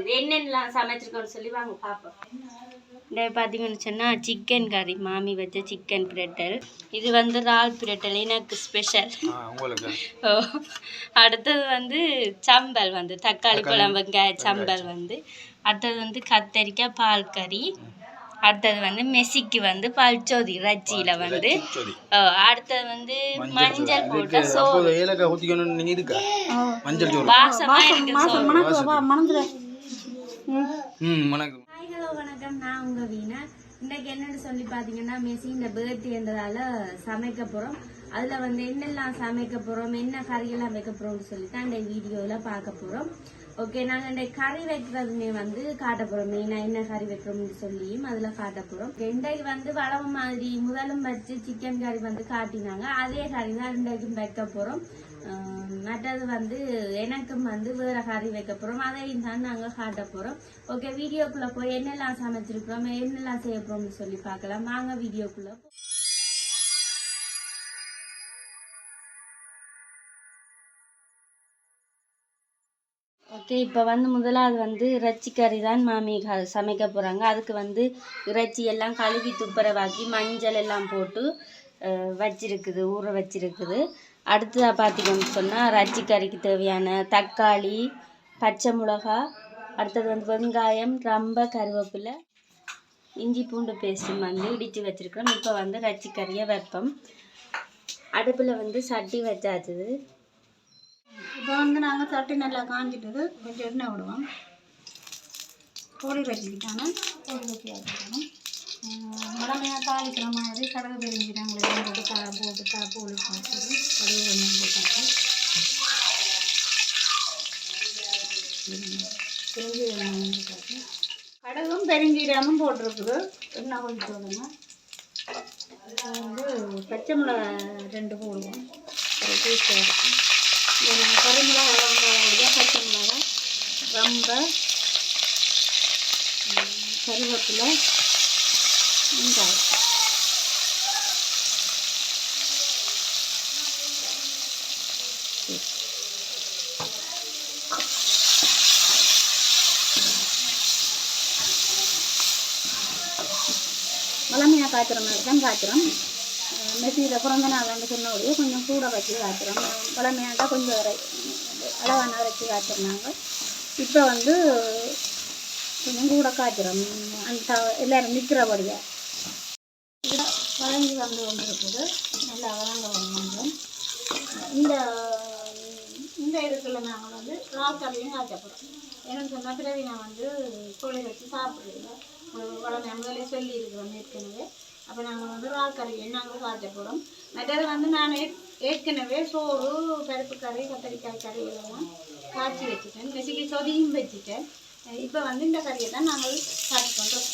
இது என்னென்னலாம் சமைச்சிருக்கோம்னு சொல்லி வாங்க பார்ப்போம் இந்த பார்த்தீங்கன்னு சொன்னால் சிக்கன் கறி மாமி வச்ச சிக்கன் பிரட்டல் இது வந்து இறால் பிரட்டல் எனக்கு ஸ்பெஷல் ஓ அடுத்தது வந்து சம்பல் வந்து தக்காளி பழம் வெங்காய சம்பல் வந்து. அடுத்தது வந்து கத்தரிக்காய் பால் கறி. அடுத்தது வந்து மெஸ்ஸிக்கு வந்து பல்சோதி ரச்சியில் வந்து. அடுத்தது வந்து மஞ்சள் போட்ட சோ அப்போ ஏலக்காய் ஊற்றிக்கணும் நீங்கள் இதுக்கா மஞ்சள் சோறு வாசமா இருக்கு ம் வணக்கம். ஹாய் ஹலோ வணக்கம். நான் உங்க வீணா. இன்னைக்கு என்னன்னு சொல்லி பாத்தீங்கன்னா மெஸ்ஸி இந்த பேர்த்டேன்றதால சமைக்க போறோம். அதுல வந்து என்னெல்லாம் சமைக்க போறோம் என்ன கறியெல்லாம் வைக்க போறோம்னு சொல்லி தான் இந்த வீடியோல பார்க்க போறோம். ஓகே நாங்க இந்த கறி வைக்கிறதுமே வந்து காட்ட போறோம். மெயினா என்ன கறி வைக்கிறோம்னு சொல்லியும் அதுல காட்ட போறோம். ரெண்டைக்கு வந்து வளவு மாதிரி முதலும் வச்சு சிக்கன் கறி வந்து காட்டினாங்க. அதே கறி தான் ரெண்டைக்கும் வைக்க போறோம். மற்றது வந்து எனக்கும் வந்து வேற கறி வைக்க போறோம். அதையும் தான் நாங்க காட்ட போறோம். ஓகே வீடியோக்குள்ள போய் என்னெல்லாம் சமைச்சிருக்கிறோம் என்னெல்லாம் செய்ய போறோம்னு சொல்லி பார்க்கலாம். வாங்க வீடியோக்குள்ள ஓகே இப்போ வந்து முதலாவது வந்து இறைச்சி கறி தான் மாமி க- சமைக்க போகிறாங்க அதுக்கு வந்து இறைச்சி எல்லாம் கழுவி துப்புரவாக்கி மஞ்சள் எல்லாம் போட்டு வச்சிருக்குது ஊற வச்சிருக்குது. அடுத்ததாக பார்த்திங்கன்னு சொன்னால் இறைச்சி கறிக்கு தேவையான தக்காளி பச்சை மிளகா அடுத்தது வந்து வெங்காயம் ரொம்ப கருவேப்பிலை இஞ்சி பூண்டு பேஸ்ட்டும் வந்து இடித்து வச்சுருக்கோம் இப்போ வந்து ரச்சி கறியை வைப்போம். அடுப்பில் வந்து சட்டி வச்சாச்சுது இப்போ வந்து நாங்கள் சட்டி நல்லா காஞ்சிட்டது கொஞ்சம் எண்ணெய் விடுவோம். கோழி வச்சுக்கிட்டாங்க. கோழி வச்சு வச்சுக்கணும். உடம்பையாக தாளிக்கிற மாதிரி கடலை பெருஞ்சிட்டாங்களை போட்டு த போட்டு த கோழி போட்டு கடுகு கொஞ்சம் போட்டாச்சு பெருஞ்சீரகம் போட்டாச்சு கடுகும் பெருஞ்சீரகமும் போட்டிருக்குது என்ன கொஞ்சம் சொல்லுங்க வந்து பச்சை மிளகா ரெண்டு போடுவோம் ஒரு டேஸ்ட்டாக இருக்கும் இந்த மிளகா பச்சை மிளகா ரொம்ப கருவேப்பிலை வெங்காயம் வளமையாக காய்ச்சுற மாதிரி தான் காய்ச்சுறோம் மெசீரில் பிறந்த நாள் வந்து சொன்னபடியே கொஞ்சம் கூட வச்சு காய்ச்சுறோம் வளமையாக கொஞ்சம் இறை அளவான இறைச்சி காய்ச்சிருந்தாங்க இப்போ வந்து கொஞ்சம் கூட காய்ச்சுறோம் அந்த எல்லோரும் நிற்கிறபடியாக வளங்கி வந்து வந்திருக்குது நல்லா வளங்க வந்தோம் இந்த இந்த இடத்துல நாங்கள் வந்து ராத்தாலையும் காய்ச்சப்படுறோம் ஏன்னு சொன்னால் பிறவி நான் வந்து கோழி வச்சு சாப்பிட்றதில்ல வளமை முதலே சொல்லியிருக்கிறோம் ஏற்கனவே. அப்போ நாங்கள் வந்து ராக்கரையும் நாங்கள் காய்ச்சப்படும் மற்றது வந்து நான் ஏற்- ஏற்கனவே சோறு பருப்பு கறி கத்தரிக்காய் கறி இதெல்லாம் காய்ச்சி வச்சுட்டேன். பெசிக்கு சொதியும் வச்சுட்டேன். இப்போ வந்து இந்த கறியை தான் நாங்கள் காய்ச்சி பண்ணுறோம்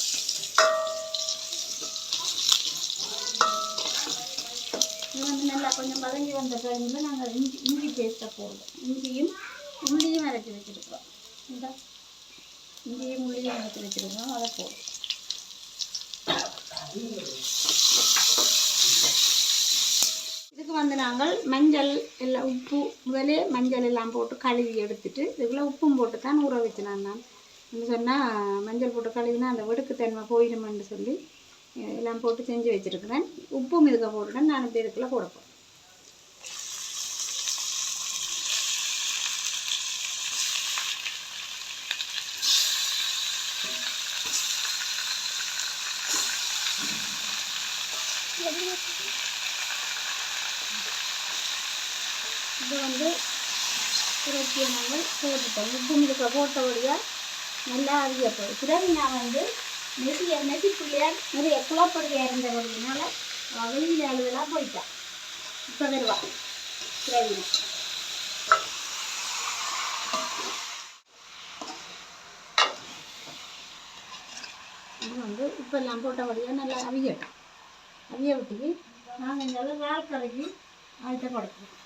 இது வந்து நல்லா வந்த டைமில் நாங்கள் இஞ்சி இஞ்சி பேஸ்ட்டை போடுவோம். இஞ்சியும் உள்ளியும் அரைச்சி வச்சுருக்கிறோம். இந்த. இஞ்சியும் உள்ளியும் அரைச்சி வச்சுருக்கோம் அதை போடுவோம். இதுக்கு வந்து நாங்கள் மஞ்சள் எல்லாம் உப்பு முதலே மஞ்சள் எல்லாம் போட்டு கழுவி எடுத்துட்டு இதுக்குள்ளே உப்பும் போட்டு தான் ஊற வச்சினான் நான். என்ன சொன்னால் மஞ்சள் போட்டு கழுவினா அந்த வெடுக்குத்தன்மை போயிடுமென்னு சொல்லி எல்லாம் போட்டு செஞ்சு வச்சுருக்கிறேன். உப்பும் இதுக்கு போட்டுட்டேன். நான் இப்போ இதுக்குள்ளே போட போகிறேன் இது வந்து இறைச்சியை நாங்கள் உப்பு மிளகா போட்டபடியாக நல்லா அவிய போகுது பிறகு நான் வந்து மெசி நெசி பிள்ளையார் நிறைய குளப்படுகையாக இருந்தபடினால வெளியில் அழுதெல்லாம் போயிட்டான் இப்போ வருவா. பிறகு இது வந்து உப்பெல்லாம் போட்டபடியாக நல்லா அவியட்டும் அவிய விட்டுக்கு நாங்கள் இந்த இறால் கரைக்கு ஆழ்த்த படுத்துவோம்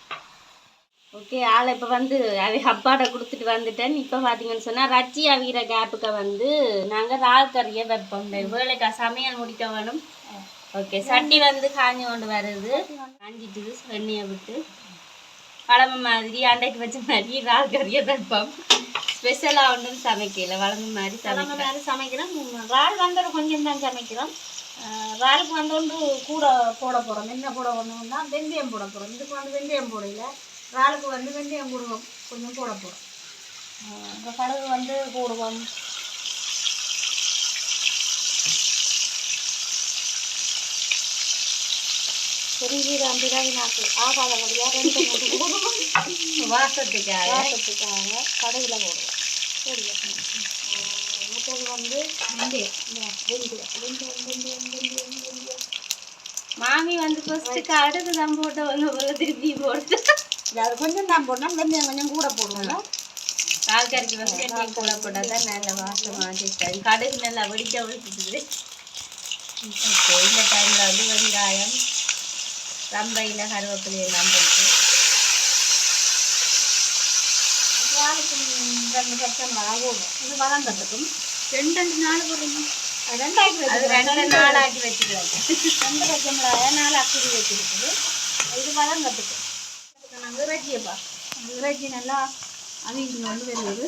ஓகே ஆளை இப்போ வந்து அது அப்பாட்ட கொடுத்துட்டு வந்துட்டேன். இப்போ பார்த்தீங்கன்னு சொன்னால் ரச்சி அவிகிற கேப்புக்கு வந்து நாங்கள் ரால் கறியை வைப்போம். வேலைக்கா சமையல் முடிக்க வேணும். ஓகே சட்டி வந்து காஞ்சி கொண்டு வருது காஞ்சிட்டுது எண்ணெயை விட்டு பழமை மாதிரி அண்டைக்கு வச்ச மாதிரி ரால் கறியை வைப்போம். ஸ்பெஷலா ஒன்றும் சமைக்கல வழங்கும் மாதிரி கிழமை சமைக்கிறேன் மாதிரி சமைக்கிறோம் இறால் வந்து கொஞ்சம் தான் சமைக்கிறோம். இறாலுக்கு வந்து ஒன்று கூட போட போகிறோம் என்ன போட போடணும்னா வெந்தயம் போட போகிறோம் இதுக்கு வந்து வெந்தயம் போடல. இறாலுக்கு வந்து வெந்தயம் போடுவோம். கொஞ்சம் போட போகிறோம் இந்த கடுகு வந்து போடுவோம். பெருஞ்சீரம் பிறகு நாக்கு ஆகாதபடியாக ரெண்டு மூணு போடுவோம் வாசத்துக்காக. வாசத்துக்காக கடுகுல போடுவோம். வந்து மாமி வந்து ஃபர்ஸ்ட் கடுகு தான் போட்டவங்க போல திருப்பி போட்டு அது கொஞ்சம் தான் போடணும். வெந்தயம் கொஞ்சம் கூட போடுவோம் கால்கறிக்கு வந்து வெந்தயம் கூட போட்டால் தான் நல்ல வாசமாக டேஸ்ட் கடுகு நல்லா வெடிக்க விழுத்துது ஓகே இந்த டைமில் வந்து வெங்காயம் ரம்பையில் கருவேப்பிலை எல்லாம் போட்டு. ரெண்டு பச்சை மிளகா போடுவோம் இது வளர்ந்ததுக்கும் ரெண்டு ரெண்டு நாள் அது ரெண்டாக்கி ரெண்டு நாளாக்கி வச்சுக்கலாம். ரெண்டு பச்சை மிளகாய் நாலு அக்குடி வச்சிருக்குது. இது வளர்ந்ததுக்கு நாங்கள் இறைச்சியப்பா இறைச்சி நல்லா அவிங்க வந்து வருவது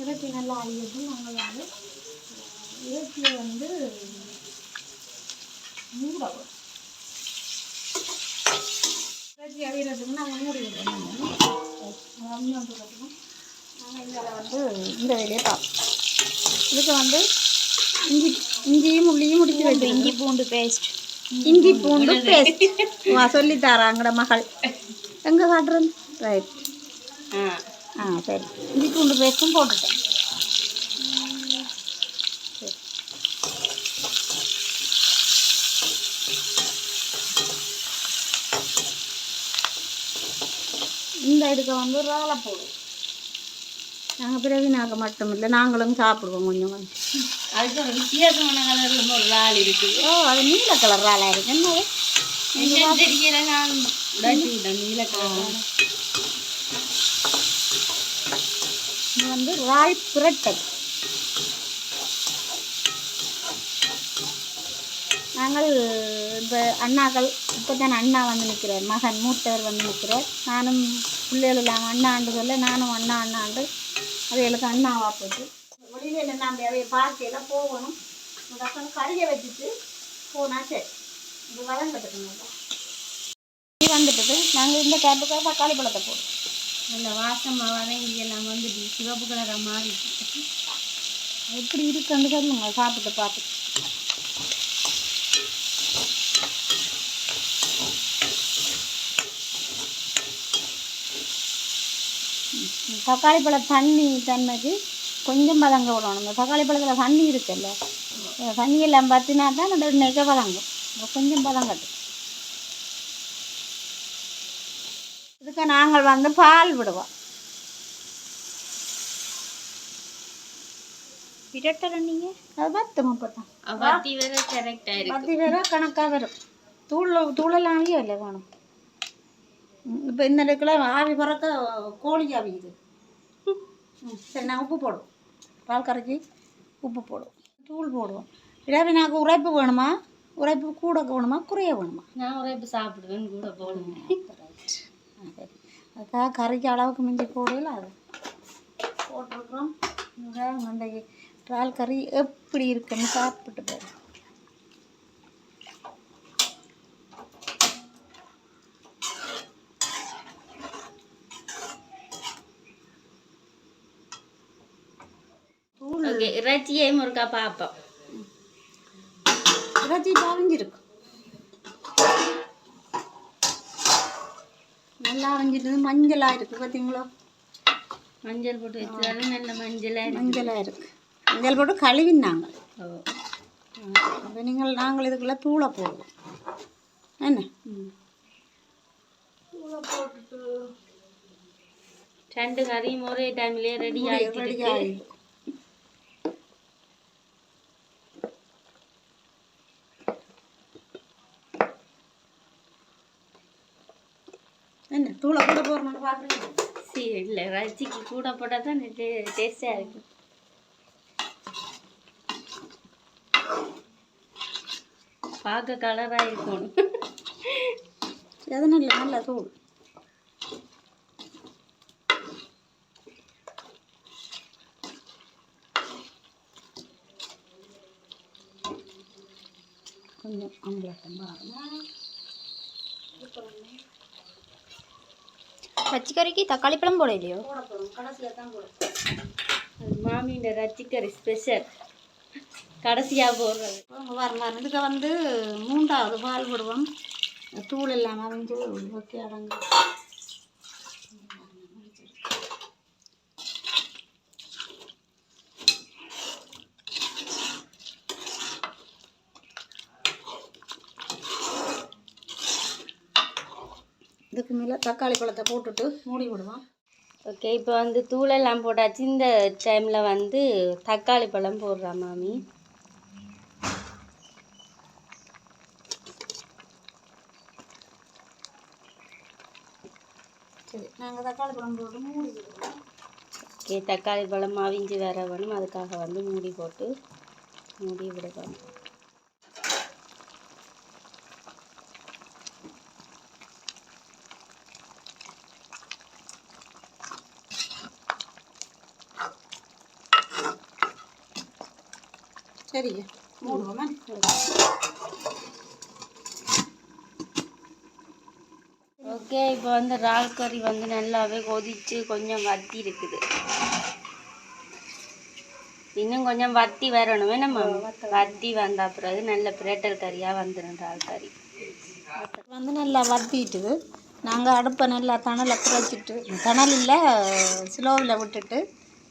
இறைச்சி நல்லா அவியது நாங்கள் வந்து இறைச்சியை வந்து மூடவும். இறைச்சி அழிகிறதுக்கு நாங்கள் மூடி விடுறோம் நாங்கள் இதில் வந்து இந்த வேலையை பார்ப்போம். இதுக்கு வந்து இஞ்சி இஞ்சியும் உள்ளியும் முடிச்சு வச்சு இஞ்சி பூண்டு பேஸ்ட் இஞ்சி பூண்டு பேஸ்ட் வா சொல்லி தராங்கட மகள். எங்கே காட்டுறது ரைட் ஆ. ஆ சரி. இஞ்சி பூண்டு பேஸ்ட்டும் போட்டுட்டேன். இந்த இதுக்கு வந்து ராலை போடுவோம் நாங்கள் பிறவி நாங்கள் மட்டும் இல்லை நாங்களும் சாப்பிடுவோம் கொஞ்சம் கொஞ்சம். அதுக்கு வித்தியாசமான கலர்ல ஒரு ஆள் இருக்குது ஓ அது நீல கலர் ராலா இருக்கு? என்னன்னு தெரியல நான். நீல கலர் இது வந்து ராய் பிரட்டல். நாங்கள் இப்போ அண்ணாக்கள் இப்போ தான் அண்ணா வந்து நிற்கிறார். மகன் மூத்தவர் வந்து நிற்கிறார். நானும் பிள்ளைகள் இல்லாமல் அண்ணாண்டு சொல்ல நானும் அண்ணா அண்ணாண்டு அவைகளுக்கு அண்ணாவா போட்டு வெளியில் என்ன அவைய பார்க்கையில போகணும். முதல்ல கறியை வச்சுட்டு போனா சரி. இது வளர்ந்துட்டு இது வந்துட்டு நாங்கள் இந்த கேப்புக்காக தக்காளி பழத்தை போடுவோம் நல்ல வாசமாக வதங்கி எல்லாம் வந்துட்டு சிவப்பு கலராக மாறிட்டு எப்படி இருக்குன்னு சொல்லுங்க. சாப்பிட்டு பார்த்துட்டு தக்காளி பழ தண்ணி தன்மைக்கு கொஞ்சம் பதங்க விடணும். இந்த தக்காளி பழத்தில் தண்ணி இருக்குல்ல தண்ணி எல்லாம் பற்றினா தான் அந்த நெக பதங்கும். கொஞ்சம் பதங்கட்டும். இதுக்கு நாங்கள் வந்து பால் விடுவோம். நீங்கள் அது பத்து கரெக்டாக இருக்கு. பத்து பேரா கணக்காக வரும். தூள் தூளெல்லாம் இல்லை வேணும். இப்போ இந்த இடத்துல ஆவி பறக்க கோழி ஆவிக்குது ம், சரி நான் உப்பு போடுவோம் பால் கரைச்சி உப்பு போடுவோம் தூள் போடுவோம். இடாவி நாக்கு உரைப்பு வேணுமா? உரைப்பு கூட வேணுமா குறைய வேணுமா? நான் ஒரு இப்போ சாப்பிடுவேன் கூட போடுவேன் சரி. அதுக்காக கறிக்கு அளவுக்கு மிஞ்சி போடல அது போட்டிருக்கிறோம். அந்த இறால் கறி எப்படி இருக்குன்னு சாப்பிட்டு பாரு ஓகே இறைச்சியையும் ஒருக்கா பார்ப்போம் இறைச்சி பாவிஞ்சிருக்கு நல்லா அவிஞ்சிட்டு மஞ்சளாக இருக்குது பார்த்தீங்களா மஞ்சள் போட்டு வச்சாலும் நல்ல மஞ்சளாக மஞ்சளாக இருக்குது மஞ்சள் போட்டு கழுவினாங்க. ஓ. அப்போ நீங்கள் நாங்கள் இதுக்குள்ளே தூளை போடுவோம். என்ன? தூளை போட்டுட்டு. ரெண்டு கறியும் ஒரே டைம்லயே ரெடி ஆகிட்டு ரெடி இருக்கு ஆகிடும் என்ன தூளை கூட போடணும்னு பார்க்குறீங்க? சரி இல்லை இறைச்சிக்கு கூட போட்டால் தான் டேஸ்டாக இருக்கும். பார்க்க கலராக இருக்கணும் அது நல்ல நல்ல தூள். கொஞ்சம் அம்பளட்டம் பாருங்க பச்சைக்கறிக்கு தக்காளி பழம் போட இல்லையோ மாமியோட ரச்சிக்கறி ஸ்பெஷல் கடைசியாக போடுறது வரலாம் இதுக்கு வந்து மூன்றாவது பால் போடுவோம் தூள் இல்லாமல் வந்து ஓகே அடங்கு இதுக்கு மேலே தக்காளி பழத்தை போட்டுட்டு மூடி விடுவோம். ஓகே இப்போ வந்து தூளெல்லாம் போட்டாச்சு. இந்த டைமில் வந்து தக்காளி பழம் போடுறா மாமி. சரி நாங்கள் தக்காளி பழம் போட்டு மூடி விடுவோம். ஓகே தக்காளி பழம் அவிஞ்சு வர வேணும். அதுக்காக வந்து மூடி போட்டு மூடி விடுவோம். சரி மூடுவோமா? ஓகே இப்போ வந்து இறால் கறி வந்து நல்லாவே கொதிச்சு கொஞ்சம் வத்தி இருக்குது. இன்னும் கொஞ்சம் வத்தி வரணும். நம்ம வத்தி வந்த பிறகு நல்ல பிரட்டல் கறியாக வந்துடும் இறால் கறி. வந்து நல்லா வத்திட்டுது நாங்கள் அடுப்பை நல்லா தணலை குறைச்சிட்டு தணல் இல்லை ஸ்லோவில் விட்டுட்டு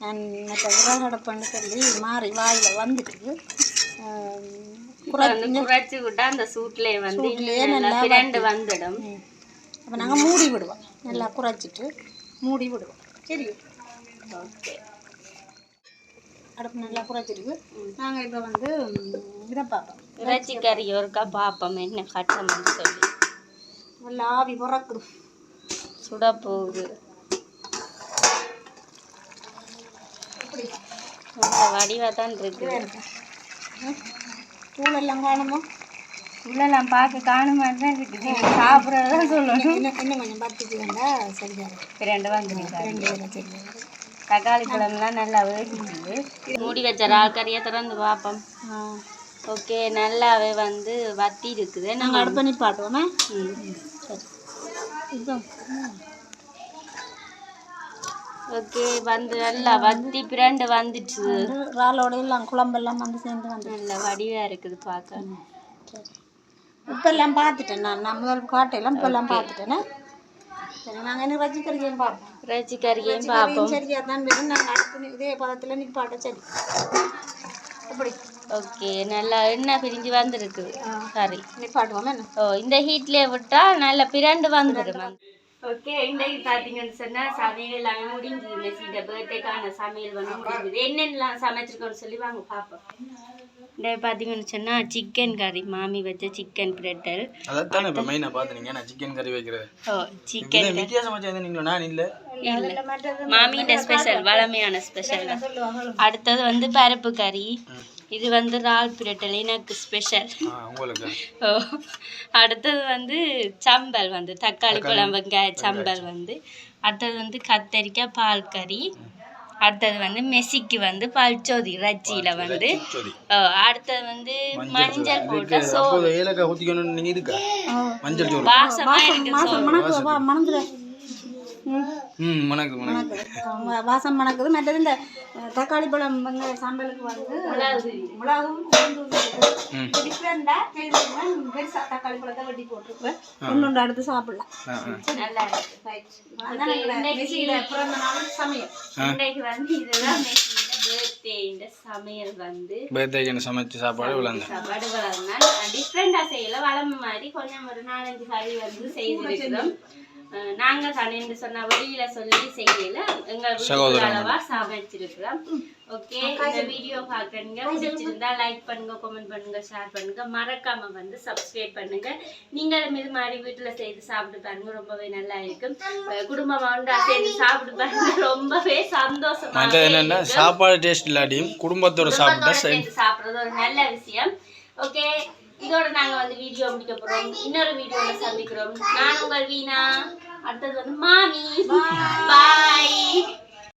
நான் மற்ற விறகு அடுப்புன்னு சொல்லி மாறி வாயில் வந்துட்டு வந்து குறைச்சி விட்டா அந்த சூட்லேயே வந்து நல்லா பிரண்டு வந்துடும். அப்போ நாங்கள் மூடி விடுவோம். நல்லா குறைச்சிட்டு மூடி விடுவோம். சரி? ஓகே. அடுப்பு நல்லா குறைச்சிருக்கு நாங்கள் இப்போ வந்து இதை பார்ப்போம். இறைச்சி கறி ஒருக்கா பார்ப்போம் என்ன கட்டணும்னு சொல்லி. நல்லா ஆவி பிறக்குது சுட போகுது இப்படி நல்ல வடிவாக தான் இருக்குது. தூளெல்லாம் காணுமோ? உள்ளெல்லாம் பார்க்க காணுமா தான் இருக்குது. சாப்பிட்றதா சொல்லணும். இன்னும் கொஞ்சம் பத்துக்கு பிரண்டு வந்துருக்காரு ரெண்டு இருக்கும் தக்காளி பழம்லாம் நல்லா வேகிச்சுது மூடி வச்ச இறால் கறியை திறந்து பார்ப்போம். ஓகே நல்லாவே வந்து வத்தி இருக்குது நாங்கள் நம்ம அடுப்பை நிப்பாட்டுவோமே ம். சரி. ஓகே வந்து நல்லா வத்தி பிரண்டு வந்துச்சு வந்து இறாலோட எல்லாம் குழம்பெல்லாம் வந்து சேர்ந்து வந்து நல்ல வடிவா இருக்குது பார்க்க சரி. இப்பெல்லாம் பார்த்துட்டேன் நான். நான் முதல் காட்டையெல்லாம் இப்பெல்லாம் பார்த்துட்டேனே. சரி நாங்கள் இன்னும் ரஜி கறிக்கையும் பார்ப்போம் ரஜி பார்ப்போம். கறியும் சரியாக தான் வரும் நாங்கள் அடுத்து இதே பதத்தில் நிப்பாட்ட சரி. எப்படி ஓகே நல்லா எண்ணெய் பிரிஞ்சு வந்திருக்கு. கறி நிப்பாட்டுவோம் என்ன? ஓ இந்த ஹீட்லயே விட்டா நல்ல பிரண்டு வந்துடும். ஓகே இன்றைக்கு பார்த்தீங்கன்னு சொன்னால் சமையல் எல்லாமே முடிஞ்சுது மெஸ்ஸிட்ட பர்த்டேக்கான சமையல் வந்து முடிஞ்சுது. என்னென்னலாம் சமைச்சிருக்கோன்னு சொல்லி வாங்க பார்ப்போம் இன்றைக்கு பார்த்தீங்கன்னு சொன்னால் சிக்கன் கறி மாமி வச்ச சிக்கன் பிரெட்டல் அதைத்தானே இப்போ மெயினாக பார்த்துனீங்க நான் சிக்கன் கறி வைக்கிறது ஓ சிக்கன் வித்தியாசம் வச்சா நீங்க நான் இல்லை. இல்லை. மாமியோட ஸ்பெஷல் வளமையான ஸ்பெஷல் அடுத்தது வந்து பருப்பு கறி இது வந்து இறால் பிரட்டல் எனக்கு ஸ்பெஷல் அடுத்தது வந்து சம்பல் வந்து தக்காளி பழம் வெங்காய சம்பல் வந்து. அடுத்தது வந்து கத்தரிக்காய் பால் கறி. அடுத்தது வந்து மெஸ்ஸிக்கு வந்து பல்ச்சோதி இறைச்சியில வந்து. அடுத்தது வந்து மஞ்சள் போட்ட சோ அப்போ ஏலக்காய் ஊற்றிக்கணும் நீங்கள் இதுக்கா மஞ்சள் சோறு. வாசமா இருக்கு சோ மணக்கு வா மணந்துடு ம் மணக்கு மணக்கு வா- வாசம் மணக்குது மற்றது இந்த தக்காளி பழம் வெங்காய சாம்பலுக்கு வந்து மிளகும் டிஃப்ரெண்டாக பெருசா தக்காளி பழத்தை வெட்டி போட்டிருப்பேன். ஒன்று அடுத்து சாப்பிடலாம். நல்லா இருக்கு. பிறந்த நாள் சமையல். இன்னைக்கு வந்து வந்து. பேர்தேக்கு சமைச்சு சாப்பாடு சாப்பாடு டிஃப்ரெண்டாக செய்யல. வளமை மாதிரி கொஞ்சம் ஒரு நாலஞ்சு கறி வந்து செய்திருக்கிறோம் அஹ் நாங்க சனைன்னு சொன்னா வெளியில சொல்லி செய்யல. எங்க வீட்டுல அளவா சமைச்சிருக்கிறோம் ஓகே இந்த வீடியோ பாக்குறீங்க. பிடிச்சிருந்தா லைக் பண்ணுங்க கமெண்ட் பண்ணுங்க ஷேர் பண்ணுங்க. மறக்காம வந்து சப்ஸ்கிரைப் பண்ணுங்க. நீங்களும் இது மாதிரி வீட்டுல செய்து சாப்பிட்டு பாருங்க. ரொம்பவே நல்லா இருக்கும். குடும்பமா ஒன்றா சேர்ந்து சாப்பிட்டு பாருங்க. ரொம்பவே சந்தோஷமா என்னென்னா சாப்பாடு டேஸ்ட் இல்லாட்டியும் குடும்பத்தோட சாப்பிட்டா சாப்பிடுறது ஒரு நல்ல விஷயம். ஓகே இதோட நாங்க வந்து வீடியோ முடிக்க போறோம். இன்னொரு வீடியோல சந்திக்கிறோம். நான் உங்கள் வீணா. அடுத்தது வந்து மாமி. பாய்